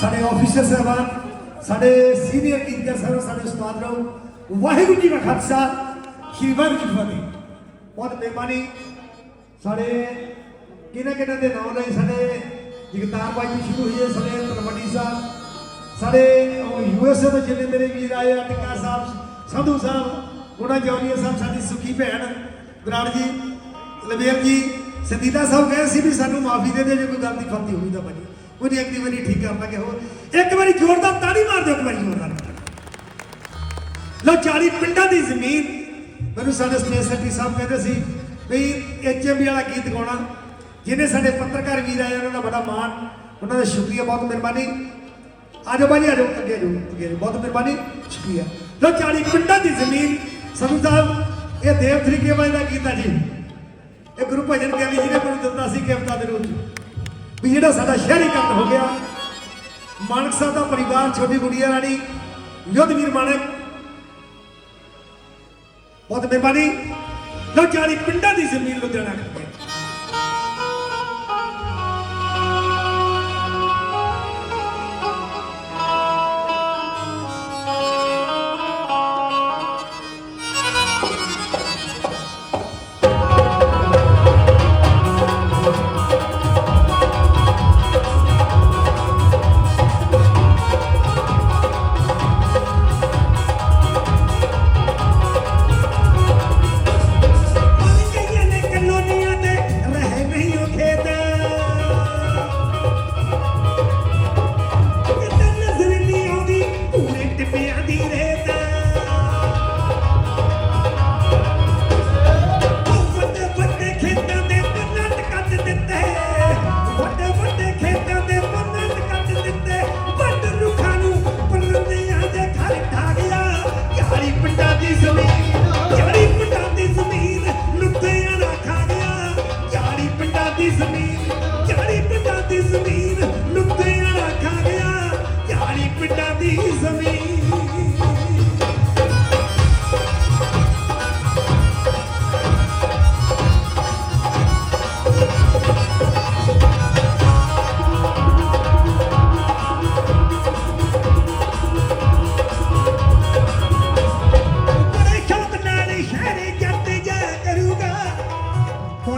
ਸਾਡੇ ਆਫੀਸਰ ਸਾਹਿਬਾਨ, ਸਾਡੇ ਸੀਨੀਅਰ ਟੀਚਰ ਸਾਹਿਬ ਸਾਡੇ ਉਸਤਾਦ ਰਹੋ ਵਾਹਿਗੁਰੂ ਜੀ ਦਾ ਖਾਲਸਾ, ਸ਼੍ਰੀ ਵਾਹਿਗੁਰੂ ਜੀ ਕੀ ਫਤਿਹ। ਬਹੁਤ ਮਿਹਰਬਾਨੀ। ਸਾਡੇ ਕਿਹਨਾਂ ਕਿਹਨਾਂ ਦੇ ਨਾਮ ਲਈ ਸਾਡੇ ਜਗਤਾਰ ਬਾਈ ਜੀ ਸ਼ੁਰੂ ਹੋਈ ਹੈ, ਸਾਡੇ ਤਲਵੰਡੀ ਸਾਹਿਬ। ਸਾਡੇ ਯੂਐਸਏ ਤੋਂ ਜਿੰਨੇ ਮੇਰੇ ਵੀਰ ਆਏ ਆ ਟਿੱਕਾ ਸਾਹਿਬ, ਸੰਧੂ ਸਾਹਿਬ ਗੁਣਾ ਜੌਨੀਆ ਸਾਹਿਬ, ਸਾਡੀ ਸੁਖੀ ਭੈਣ ਬਰਾੜ ਜੀ, ਲਵੇਰ ਜੀ, ਸੰਦੀਦਾ ਸਾਹਿਬ ਕਹੇ ਸੀ ਵੀ ਸਾਨੂੰ ਮਾਫੀ ਦੇ ਦੇ ਜੇ ਕੋਈ ਗਲਤੀ ਫਲਤੀ ਹੋਈ ਤਾਂ ਭਾਜੀ। ਉਹਨੇ ਇੱਕ ਵਾਰੀ ਠੀਕ ਕਰ ਕਿ ਹੋਰ। ਇੱਕ ਵਾਰੀ ਜ਼ੋਰਦਾਰ ਤਾੜੀ ਮਾਰ ਦਿਓ, ਇੱਕ ਵਾਰੀ ਜ਼ੋਰਦਾਰ ਲੋ 40 ਪਿੰਡਾਂ ਦੀ ਜ਼ਮੀਨ। ਮੈਨੂੰ ਸਾਡੇ ਸਪੇਸ ਸੈਕਟਰੀ ਸਾਹਿਬ ਕਹਿੰਦੇ ਸੀ ਵੀ ਐਚਐਮਬੀ ਵਾਲਾ ਗੀਤ ਗਾਉਣਾ। ਜਿਹਨੇ ਸਾਡੇ ਪੱਤਰਕਾਰ ਵੀਰ ਆਏ, ਉਹਨਾਂ ਦਾ ਬੜਾ ਮਾਣ। ਉਹਨਾਂ ਦਾ ਸ਼ੁਕਰੀਆ, ਬਹੁਤ ਮਿਹਰਬਾਨੀ। ਆਜੋ ਬਾਜੀ ਆਜੋ, ਅੱਗੇ ਆਜੋ ਅੱਗੇ ਆਜੋ। ਬਹੁਤ ਮਿਹਰਬਾਨੀ, ਸ਼ੁਕਰੀਆ। ਲੋ 40 ਪਿੰਡਾਂ ਦੀ ਜ਼ਮੀਨ। ਸੰਧੂ ਸਾਹਿਬ, ਇਹ ਦੇਵ ਤਰੀਕੇ ਵਾਲੇ ਦਾ ਗੀਤ ਆ ਜੀ। ਇਹ ਗੁਰੂ ਭਜਨ ਗਿਆਨੀ ਜੀ ਨੇ ਮੈਨੂੰ ਦਿੱਤਾ ਸੀ ਕਿ ਵੀ ਜਿਹੜਾ ਸਾਡਾ ਸ਼ਹਿਰੀਕਰਨ ਹੋ ਗਿਆ, ਮਾਨਕ ਸਾਹਿਬ ਦਾ ਪਰਿਵਾਰ ਛੋਟੀ ਗੁੜੀਆ ਰਾਣੀ ਯੁੱਧਵੀਰ ਮਾਨਕ, ਬਹੁਤ ਮਿਹਰਬਾਨੀ। ਲੋ 40 ਪਿੰਡਾਂ ਦੀ ਜ਼ਮੀਨ ਲੁਧਿਆਣਾ ਕਰਕੇ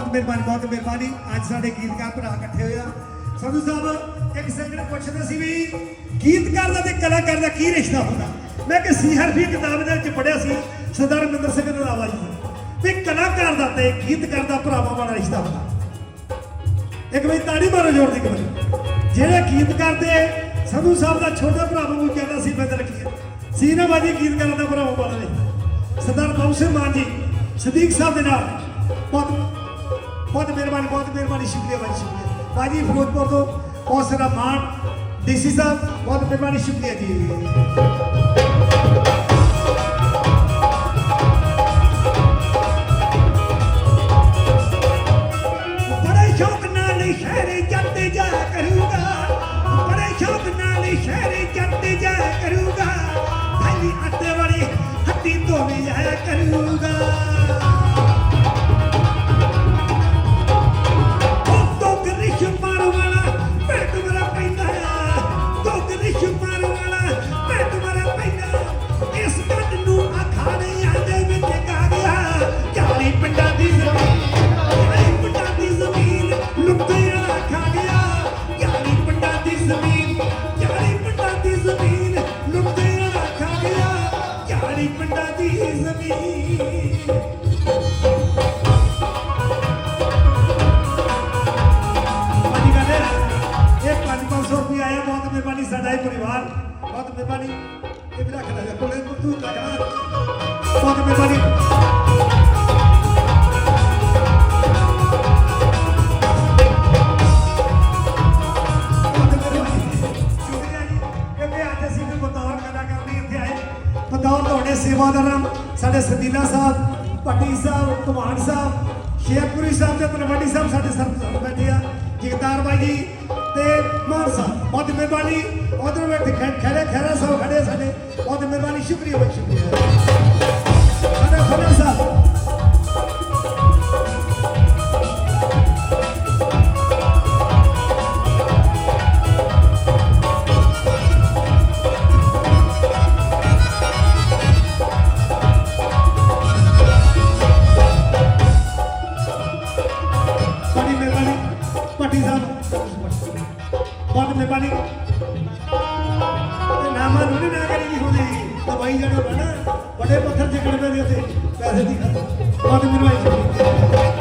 ਬਹੁਤ ਮਿਹਰਬਾਨੀ ਬਹੁਤ ਮਿਹਰਬਾਨੀ। ਅੱਜ ਸਾਡੇ ਗੀਤਕਾਰ ਭਰਾ ਇਕੱਠੇ ਹੋਏ ਆ। ਸੰਧੂ ਸਾਹਿਬ, ਇੱਕ ਸੈਕਿੰਡ ਪੁੱਛਦੇ ਸੀ ਵੀ ਗੀਤਕਾਰ ਦਾ ਤੇ ਕਲਾਕਾਰ ਦਾ ਕੀ ਰਿਸ਼ਤਾ ਹੁੰਦਾ? ਮੈਂ ਕਿ ਸੀ ਹਰਫੀ ਕਿਤਾਬ ਦੇ ਵਿੱਚ ਪੜਿਆ ਸੀ, ਸਰਦਾਰ ਮਿੰਦਰ ਸਿੰਘ ਰੰਧਾਵਾ ਜੀ ਵੀ ਕਲਾਕਾਰ ਦਾ ਤੇ ਗੀਤਕਾਰ ਦਾ ਭਰਾਵਾਂ ਵਾਲਾ ਰਿਸ਼ਤਾ ਹੁੰਦਾ। ਇੱਕ ਵਾਰੀ ਤਾੜੀ ਮਾਰੋ ਜੋਰ ਦੀ ਕਮਲ ਜਿਹੜੇ ਗੀਤਕਾਰ ਦੇ ਸੰਧੂ ਸਾਹਿਬ ਦਾ ਛੋਟਾ ਭਰਾ ਨੂੰ ਕਹਿੰਦਾ ਸੀ ਬਦਲ ਕੀ ਸੀ ਨਾ ਬਾਜੀ ਗੀਤਕਾਰ ਦਾ ਭਰਾਵਾਂ ਵਾਲਾ ਰਿਸ਼ਤਾ ਸਰਦਾਰ ਬਾਬੂ ਸਿੰਘ ਮਾਨ ਜੀ, ਸਦੀਕ ਸਾਹਿਬ ਦੇ ਨਾਲ, ਬਹੁਤ ਬਹੁਤ ਮਿਹਰਬਾਨੀ ਬਹੁਤ ਮਿਹਰਬਾਨੀ, ਸ਼ੁਕਰੀਆ ਭਾਈ ਸ਼ੁਕਰੀਆ। ਭਾਜੀ, ਫਿਰੋਜ਼ਪੁਰ ਤੋਂ ਬਹੁਤ ਸਾਰਾ ਮਾਨ, ਡੀਸੀ ਸਾਹਿਬ, ਬਹੁਤ ਮਿਹਰਬਾਨੀ, ਸ਼ੁਕਰੀਆ ਜੀ। ਬੜੇ ਸ਼ੌਕ ਨਾਲ ਸ਼ਹਿਰੇ ਜੱਟ ਜਾ ਕਰੂਗਾ, ਬੜੇ ਸ਼ੌਕ ਨਾਲ ਅੱਤੇ ਵਾਲੀ ਹੱਟੀ ਤੋਂ ਜਾਇਆ ਕਰੂਗਾ। ਨਹੀਂ ਇੱਥੇ ਆਏ ਬਤੌਰ ਤੁਹਾਡੇ ਸੇਵਾਦਾਰਾਂ ਸਾਡੇ ਸਦੀਨਾ ਸਾਹਿਬ ਭੱਟੀ ਸਾਹਿਬ ਧਮਾਨ ਸਾਹਿਬ ਸ਼ੇਖਪੁਰੀ ਸਾਹਿਬ ਤੇ ਤਲਵੰਡੀ ਸਾਹਿਬ ਸਾਡੇ ਸਰਪੰਚ ਬੈਠੇ ਆ ਜਗਤਾਰ ਬਾਈ ਜੀ ਤੇ ਮਾਨ ਸਾਹਿਬ ਬਹੁਤ ਮਿਹਰਬਾਨੀ ਉਧਰ ਬੈਠੇ ਖੈ- ਖੈਰਾ ਸਾਹਿਬ ਖੜੇ ਸਾਡੇ। ਬਹੁਤ ਮਿਹਰਬਾਨੀ ਸ਼ੁਕਰੀਆ ਬਹੁਤ ਸ਼ੁਕਰੀਆ। ਹੁੰਦੀ ਜਾਣਾ ਪੈਣਾ ਵੱਡੇ ਪੱਥਰ ਜਿਗੜ ਪਏ ਨੇ ਉੱਥੇ ਪੈਸੇ ਦੀ ਖਾਤਰ ਬਹੁਤ ਮਿਹਰਬਾਨੀ ਜੀ